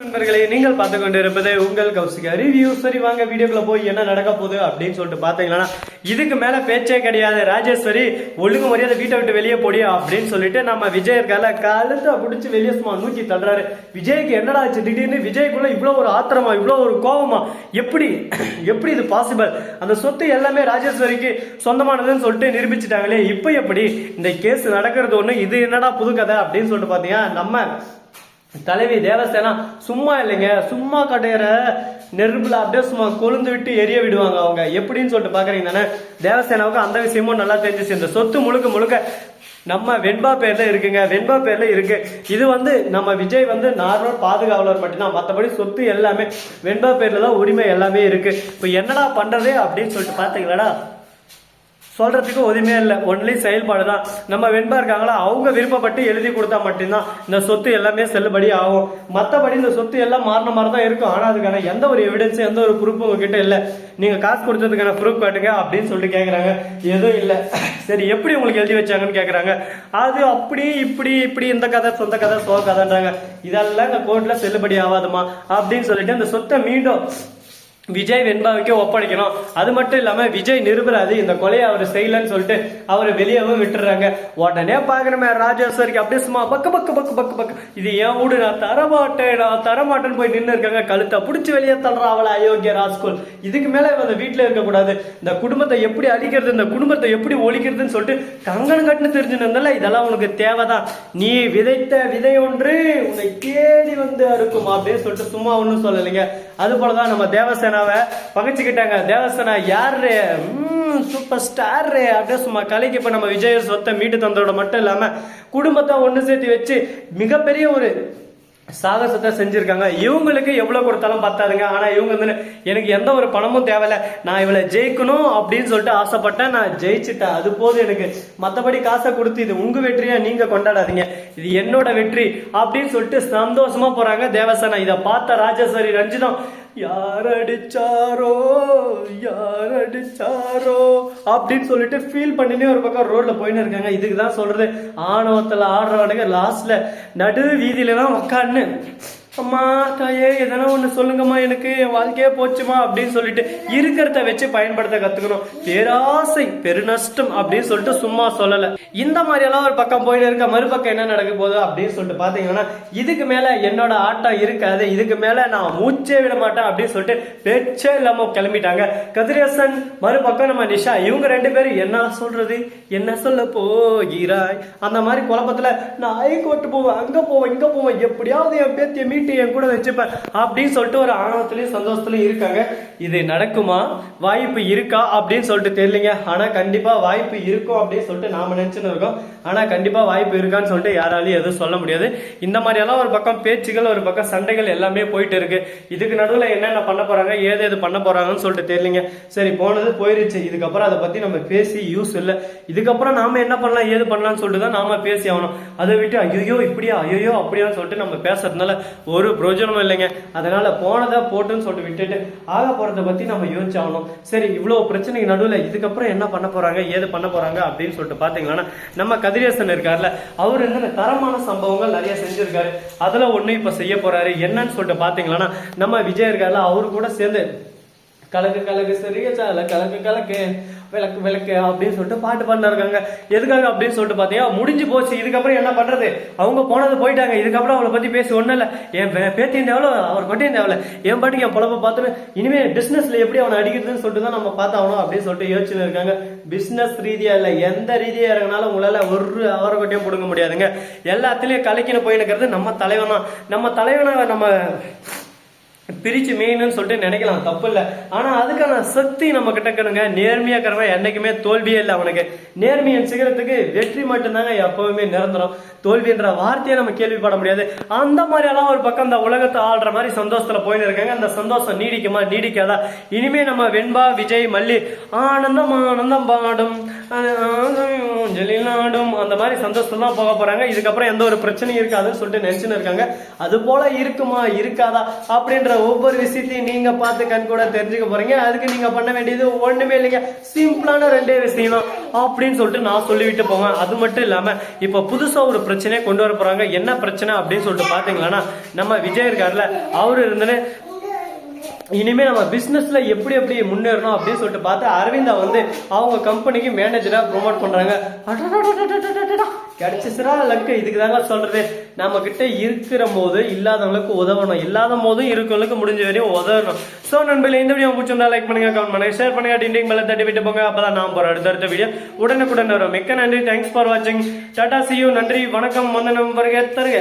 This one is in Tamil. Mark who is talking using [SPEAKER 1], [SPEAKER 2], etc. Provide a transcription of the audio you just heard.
[SPEAKER 1] நண்பர்களே நீங்கள் பார்த்து கொண்டிருப்பது உங்கள் கௌசிகா ரிவ்யூ சரி வாங்க வீடியோக்குள்ள போய் என்ன நடக்க போகுது அப்படின்னு சொல்லிட்டு பாத்தீங்கன்னா இதுக்கு மேல பேச்சே கிடையாது. ராஜேஸ்வரி ஒழுங்கு மரியாதை வீட்டை விட்டு வெளியே போடி அப்படின்னு சொல்லிட்டு நம்ம விஜய் இருக்கால கழுத்தை பிடிச்சி வெளியே சும்மா நூக்கி தள்ளுறாரு. விஜய்க்கு என்னடா ஆச்சு? திடீர்னு விஜய்க்குள்ள இவ்வளவு ஒரு ஆத்திரமா இவ்வளவு ஒரு கோபமா எப்படி எப்படி இது பாசிபிள் அந்த சொத்து எல்லாமே ராஜேஸ்வரிக்கு சொந்தமானதுன்னு சொல்லிட்டு நிரூபிச்சிட்டாங்களே இப்போ எப்படி இந்த கேஸ் நடக்கிறது ஒண்ணு? இது என்னடா புது கதை அப்படின்னு சொல்லிட்டு பாத்தீங்கன்னா நம்ம தலைவி தேவசேனா சும்மா இல்லைங்க. சும்மா கடையிற நெருப்புல அப்படியே சும்மா கொழுந்து விட்டு எரிய விடுவாங்க அவங்க. எப்படின்னு சொல்லிட்டு பாக்குறீங்க தானே தேவசேனாவுக்கு அந்த விஷயமும் நல்லா தெரிஞ்சிச்சு. இந்த சொத்து முழுக்க முழுக்க நம்ம வெண்பா பேர்ல இருக்குங்க. வெண்பா பேர்ல இருக்கு. இது வந்து நம்ம விஜய் வந்து நார்மல் பாதுகாவலர் மட்டும்தான். மற்றபடி சொத்து எல்லாமே வெண்பா பேர்ல தான் உரிமை எல்லாமே இருக்கு. இப்போ என்னடா பண்றது அப்படின்னு சொல்லிட்டு பாத்தீங்களாடா சொல்றதுக்கு உதவியே இல்லை. ஒன்லி செயல்பாடு தான். நம்ம வெண்பா இருக்காங்களா அவங்க விருப்பப்பட்டு எழுதி கொடுத்தா மட்டும்தான் இந்த சொத்து எல்லாமே செல்லுபடி ஆகும். மற்றபடி இந்த சொத்து எல்லாம் மாறின மாதிரி தான் இருக்கும். ஆனால் அதுக்கான எந்த ஒரு எவிடன்ஸும் எந்த ஒரு ப்ரூஃப் உங்ககிட்ட இல்லை. நீங்கள் காசு கொடுத்ததுக்கான ப்ரூஃப் காட்டுங்க அப்படின்னு சொல்லிட்டு கேட்குறாங்க எதுவும் இல்லை. சரி எப்படி உங்களுக்கு எழுதி வச்சாங்கன்னு கேட்குறாங்க அது அப்படி இப்படி இப்படி இந்த கதை சொந்த கதை சோ கதைன்றாங்க. இதெல்லாம் இந்த கோர்ட்டில் செல்லுபடி ஆகாதுமா அப்படின்னு சொல்லிட்டு அந்த சொத்தை மீண்டும் விஜய் வெண்பாவுக்கே ஒப்படைக்கணும். அது மட்டும் இல்லாம விஜய் நிருபராது இந்த கொலையை அவர் செய்யலன்னு சொல்லிட்டு அவரை வெளியேவும் விட்டுறாங்க உடனே பாக்குறமே சாருக்கு அப்படியே சும்மா பக்கு பக்கு பக்கு பக்கு பக்கு. இது ஏன் வீடு நான் தரமாட்டேன் நான் தரமாட்டேன்னு போய் நின்று இருக்காங்க. கழுத்தை பிடிச்சி வெளியே தள்ளுறா அவளை அயோக்கிய ராஸ்கூல். இதுக்கு மேல இவன் அந்த வீட்டுல இருக்கக்கூடாது. இந்த குடும்பத்தை எப்படி அழிக்கிறது இந்த குடும்பத்தை எப்படி ஒழிக்கிறதுன்னு சொல்லிட்டு கங்கணம் கட்டுன்னு தெரிஞ்சுன்னு இதெல்லாம் உனக்கு தேவைதான். நீ விதைத்த விதை ஒன்று உன்னை தேடி வந்து அறுக்கும் அப்படின்னு சொல்லிட்டு சும்மா ஒன்றும் சொல்லலைங்க. அது போலதான் நம்ம தேவசேனா தேவசேனாவை பகைச்சுக்கிட்டாங்க தேவசேனா யாரு சூப்பர் ஸ்டார் அப்படியே சும்மா கலைக்கு இப்போ நம்ம விஜய் சொத்தை மீட்டு தந்ததோட மட்டும் இல்லாமல் குடும்பத்தை ஒன்று சேர்த்து வச்சு மிகப்பெரிய ஒரு சாகசத்தை செஞ்சுருக்காங்க. இவங்களுக்கு எவ்வளோ கொடுத்தாலும் பத்தாதுங்க. ஆனால் இவங்க வந்து எனக்கு எந்த ஒரு பணமும் தேவையில்ல. நான் இவளை ஜெயிக்கணும் அப்படின்னு சொல்லிட்டு ஆசைப்பட்டேன். நான் ஜெயிச்சிட்டேன். அது போதும் எனக்கு. மற்றபடி காசை கொடுத்து இது உங்கள் வெற்றியாக நீங்கள் கொண்டாடாதீங்க. இது என்னோட வெற்றி அப்படின்னு சொல்லிட்டு சந்தோஷமாக போகிறாங்க தேவசேனா இதை பார்த்த ராஜேஸ்வரி ரஞ்சிதம் யார் அடிச்சாரோ யார் அடிச்சாரோ அப்படின்னு சொல்லிட்டு ஃபீல் பண்ணினே ஒரு பக்கம் ரோட்ல போயின்னு இருக்காங்க. இதுக்கு தான் சொல்றது. ஆணவத்துல ஆடுறவனுங்க லாஸ்ட்ல நடு வீதியில தான் உக்கான்னு. அம்மா தாயே எதனா ஒன்று சொல்லுங்கம்மா எனக்கு என் வாழ்க்கையே போச்சுமா அப்படின்னு சொல்லிட்டு இருக்கிறத வச்சு பயன்படுத்த கத்துக்கணும். பேராசை பெருநஷ்டம் அப்படின்னு சொல்லிட்டு சும்மா சொல்லல. இந்த மாதிரி எல்லாம் ஒரு பக்கம் போயிட்டு இருக்க மறுபக்கம் என்ன நடக்க போகுது அப்படின்னு சொல்லிட்டு பாத்தீங்கன்னா இதுக்கு மேல என்னோட ஆட்டம் இருக்காது இதுக்கு மேல நான் மூச்சே விட மாட்டேன் அப்படின்னு சொல்லிட்டு பேச்சே இல்லாம கிளம்பிட்டாங்க. கதிரேசன் மறுபக்கம் நம்ம நிஷா இவங்க ரெண்டு பேரும் என்ன சொல்றது? என்ன சொல்ல போகிறாய்? அந்த மாதிரி குழப்பத்துல நான் ஐ கோட்டு போவேன் அங்க போவேன் இங்க போவேன் எப்படியாவது என் பேத்திய மீட்டு என் கூட வச்சுப்பேன் அப்படின்னு சொல்லிட்டு ஒரு ஆணவத்திலயும் சந்தோஷத்துலயும் இருக்காங்க. இது நடக்குமா? வாய்ப்பு இருக்கா? அப்படின்னு சொல்லிட்டு தெரியலங்க. ஆனா கண்டிப்பா வாய்ப்பு இருக்கும் அப்படின்னு சொல்லிட்டு நாம நினைச்சுன்னு இருக்கோம். ஆனா கண்டிப்பா வாய்ப்பு இருக்கான்னு சொல்லிட்டு யாராலையும் எதுவும் சொல்ல முடியாது. இந்த மாதிரி எல்லாம் ஒரு பக்கம் பேச்சுகள் ஒரு பக்கம் சண்டைகள் எல்லாமே போயிட்டு இருக்கு. இதுக்கு நடுவுல என்னென்ன பண்ண போறாங்க? ஏது எது பண்ண போறாங்கன்னு சொல்லிட்டு தெரியலங்க. சரி போனது போயிருச்சு. இதுக்கப்புறம் அதை பத்தி நம்ம பேசி யூஸ் இல்லை. இதுக்கப்புறம் நாம என்ன பண்ணலாம் ஏது பண்ணலாம்னு சொல்லிட்டு தான் நாம பேசி ஆகணும். அதை விட்டு ஐயோ இப்படியா? ஐயோ அப்படியான்னு சொல்லிட்டு நம்ம பேசுறதுனால ஒரு பிரயோஜனமும் இல்லைங்க. அதனால போனதை போட்டுன்னு சொல்லிட்டு விட்டுட்டு ஆக போறதை பத்தி நம்ம யோசிச்சாகணும். சரி இவ்வளவு பிரச்சனைக்கு நடுவில் இதுக்கப்புறம் என்ன பண்ண போறாங்க ஏது பண்ண போறாங்க அப்படின்னு சொல்லிட்டு பாத்தீங்கன்னா நம்ம கதிரேசன் இருக்கார்ல அவர் என்ன தரமான சம்பவங்கள் நிறைய செஞ்சிருக்காரு. அதெல்லாம் ஒண்ணு இப்ப செய்ய போறாரு. என்னன்னு சொல்லிட்டு பாத்தீங்கன்னா நம்ம விஜய் இருக்கார்ல அவரு கூட சேர்ந்து கலக்கு கலக்கு சரியா சால கலக்கு கலக்கு விளக்கு விளக்கு அப்படின்னு சொல்லிட்டு பாட்டு பாடினாருக்காங்க எதுக்காக அப்படின்னு சொல்லிட்டு பார்த்தீங்கன்னா முடிஞ்சு போச்சு இதுக்கப்புறம் என்ன பண்ணுறது அவங்க போனது போயிட்டாங்க. இதுக்கப்புறம் அவளை பற்றி பேசி ஒன்றும் இல்லை. என் பே- பேத்தியும் தேவல அவர் மட்டும் தேவல. என் பாட்டுக்கு என் பொழப்ப பார்த்துட்டு இனிமேல் பிஸ்னஸில் எப்படி அவனை அடிக்கிறதுன்னு சொல்லிட்டு தான் நம்ம பார்த்தாகணும் அப்படின்னு சொல்லிட்டு யோசிச்சுன்னு இருக்காங்க. பிஸ்னஸ் ரீதியாக இல்லை எந்த ரீதியாக இறங்கினாலும் உங்களால் ஒரு அவரக்கட்டையும் கொடுக்க முடியாதுங்க. எல்லாத்துலேயும் கலைக்கின போயினுக்கிறது நம்ம தலைவன் தான். நம்ம தலைவனை நம்ம பிரிச்சு மேயணும்னு சொல்லிட்டு நினைக்கலாம் தப்பு இல்லை ஆனா அதுக்கான சக்தி நம்ம கிட்ட கணுங்க நேர்மையா இருக்கிறவன் என்னைக்குமே தோல்வியே இல்லை அவனுக்கு. நேர்மையின் சிகரத்துக்கு வெற்றி மட்டும்தாங்க எப்பவுமே நிரந்தரம். தோல்வின்ற வார்த்தையை நம்ம கேள்விப்பட முடியாது. அந்த மாதிரி எல்லாம் ஒரு பக்கம் இந்த உலகத்தை ஆள்ற மாதிரி சந்தோஷத்துல போயின்னு இருக்காங்க. அந்த சந்தோஷம் நீடிக்குமா நீடிக்காதா? இனிமே நம்ம வெண்பா விஜய் மல்லி ஆனந்தம் ஆனந்தம் பாடும். மாதிரி சந்தோஷம் தான் போக போறாங்க. இதுக்கப்புறம் எந்த ஒரு பிரச்சனையும் இருக்காதுன்னு சொல்லிட்டு நினைச்சுன்னு இருக்காங்க அது போல இருக்குமா? இருக்காதா? அப்படின்ற ஒவ்வொரு விஷயத்தையும் நீங்க பார்த்து கண் கூட தெரிஞ்சுக்க போறீங்க. அதுக்கு நீங்க பண்ண வேண்டியது ஒண்ணுமே இல்லைங்க. சிம்பிளான ரெண்டே விஷயம் தான் அப்படின்னு சொல்லிட்டு நான் சொல்லிவிட்டு போவேன். அது மட்டும் இல்லாம இப்ப புதுசா ஒரு பிரச்சனையை கொண்டு வர போறாங்க. என்ன பிரச்சனை அப்படின்னு சொல்லிட்டு பாத்தீங்கன்னா நம்ம விஜய் இருக்காருல அவரு இருந்துன்னு இனிமே நம்ம பிஸ்னஸ்ல எப்படி எப்படி முன்னேறணும் அப்படின்னு சொல்லிட்டு பார்த்து அரவிந்தா வந்து அவங்க கம்பெனிக்கு மேனேஜரா ப்ரொமோட் பண்றாங்க கிடைச்சிச்சுரா லக்கு இதுக்கு தாங்க சொல்றது நம்ம கிட்ட இருக்கிற போது இல்லாதவங்களுக்கு உதவணும் இல்லாத போதும் இருக்கவங்களுக்கு முடிஞ்ச வரையும் உதவணும் ஸோ நண்பர்களே இந்த வீடியோ பிடிச்சிருந்தா லைக் பண்ணுங்க கமெண்ட் பண்ணுங்க ஷேர் பண்ணுங்க டிண்டிங் மேலே தட்டி விட்டு போங்க அப்பதான் நான் போறேன் அடுத்தடுத்த வீடியோ உடனுக்குடன் வரும் மிக்க நன்றி தேங்க்ஸ் ஃபார் வாட்சிங் டாடா சியூ நன்றி வணக்கம் வந்தனம் வருக தருக